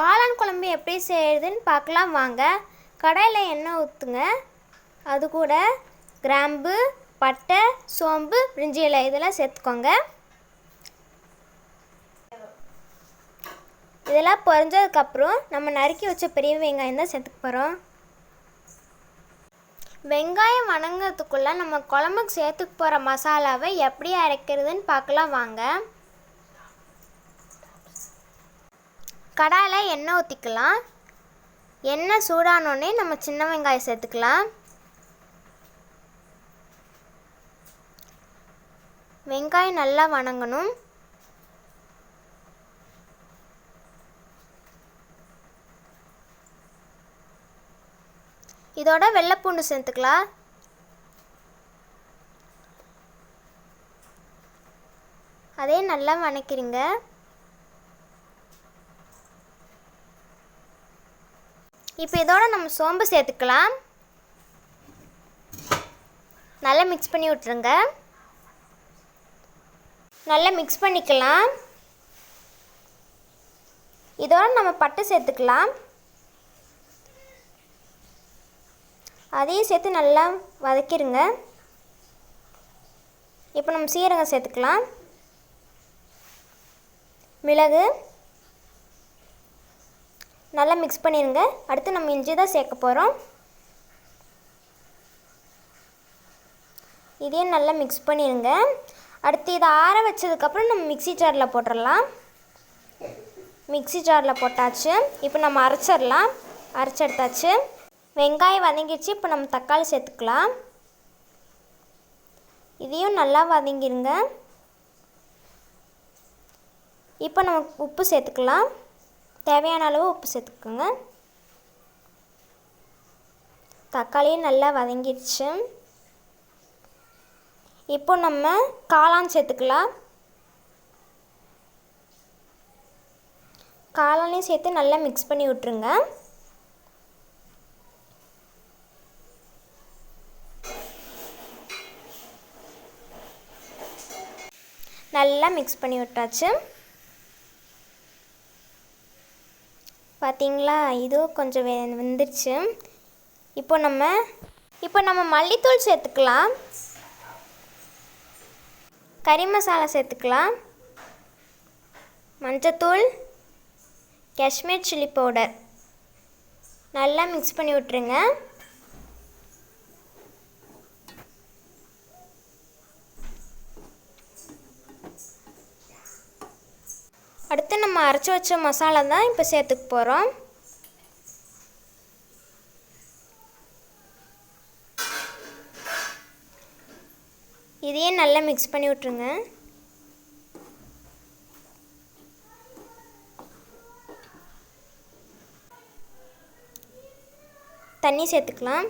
காளான் குழம்பு எப்படி செய்யுதுன்னு பார்க்கலாம் வாங்க. கடையில் எண்ணெய் ஊற்றுங்க அது கூட கிராம்பு பட்டை சோம்பு பிரிஞ்சி இலை இதெல்லாம் சேர்த்துக்கோங்க. இதெல்லாம் பொறிஞ்சதுக்கப்புறம் நம்ம நறுக்கி வச்ச பெரிய வெங்காயம் தான் சேர்த்துக்க போகிறோம் வெங்காயம் வணங்கிறதுக்குள்ளே நம்ம குழம்புக்கு சேர்த்துக்க போகிற மசாலாவை எப்படி அரைக்கிறதுன்னு பார்க்கலாம் வாங்க. கடாயில் எண்ணெய் ஊற்றிக்கலாம் எண்ணெய் சூடானோடனே நம்ம சின்ன வெங்காயம் சேர்த்துக்கலாம். வெங்காயம் நல்லா வணங்கணும். இதோட வெள்ளைப்பூண்டு சேர்த்துக்கலாம். அதே நல்லா வணக்கிறீங்க இப்போ இதோட நம்ம சோம்பு சேர்த்துக்கலாம். நல்லா மிக்ஸ் பண்ணி விட்ருங்க நல்லா மிக்ஸ் பண்ணிக்கலாம். இதோட நம்ம பட்டை சேர்த்துக்கலாம். அதையும் சேர்த்து நல்லா வதக்கிடுங்க இப்போ நம்ம சீரகம் சேர்த்துக்கலாம். மிளகு. நல்லா மிக்ஸ் பண்ணிடுங்க அடுத்து நம்ம இஞ்சி தான் சேர்க்க போகிறோம் இதையும் நல்லா மிக்ஸ் பண்ணிடுங்க அடுத்து இதை ஆற வச்சதுக்கப்புறம் நம்ம மிக்ஸி ஜாரில் போட்டுடலாம் மிக்ஸி ஜாரில் போட்டாச்சு. இப்போ நம்ம அரைச்சிடலாம். அரைச்செடுத்தாச்சு. வெங்காயம் வதங்கிடுச்சு. இப்போ நம்ம தக்காளி சேர்த்துக்கலாம். இதையும் நல்லா வதங்கிடுங்க இப்போ நம்ம உப்பு சேர்த்துக்கலாம். தேவையான அளவு உப்பு சேர்த்துக்கோங்க. தக்காளியும் நல்லா வதங்கிடுச்சு. இப்போ நம்ம காளான் சேர்த்துக்கலாம். காளானையும் சேர்த்து நல்லா மிக்ஸ் பண்ணி விட்ருங்க நல்லா மிக்ஸ் பண்ணி விட்டாச்சு. பார்த்தீங்களா இதுவும் கொஞ்சம் வெ வெந்துருச்சு. இப்போ நம்ம இப்போ நம்ம மல்லித்தூள் சேர்த்துக்கலாம். கறி மசாலா சேர்த்துக்கலாம். மஞ்சத்தூள் காஷ்மீர் சில்லி பவுடர். நல்லா மிக்ஸ் பண்ணி விட்ருங்க அடுத்து நம்ம அரைச்சி வச்ச மசாலா தான் இப்போ சேர்த்துக்க போகிறோம் இதையும் நல்லா மிக்ஸ் பண்ணி விட்ருங்க தண்ணி சேர்த்துக்கலாம்.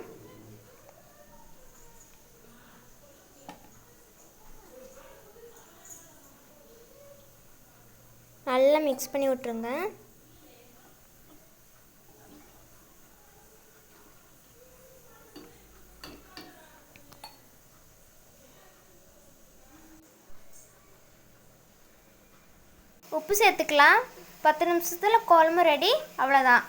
நல்லா மிக்ஸ் பண்ணி விட்ருங்க உப்பு சேர்த்துக்கலாம். பத்து நிமிஷத்தில் குழம்பு ரெடி அவ்வளோதான்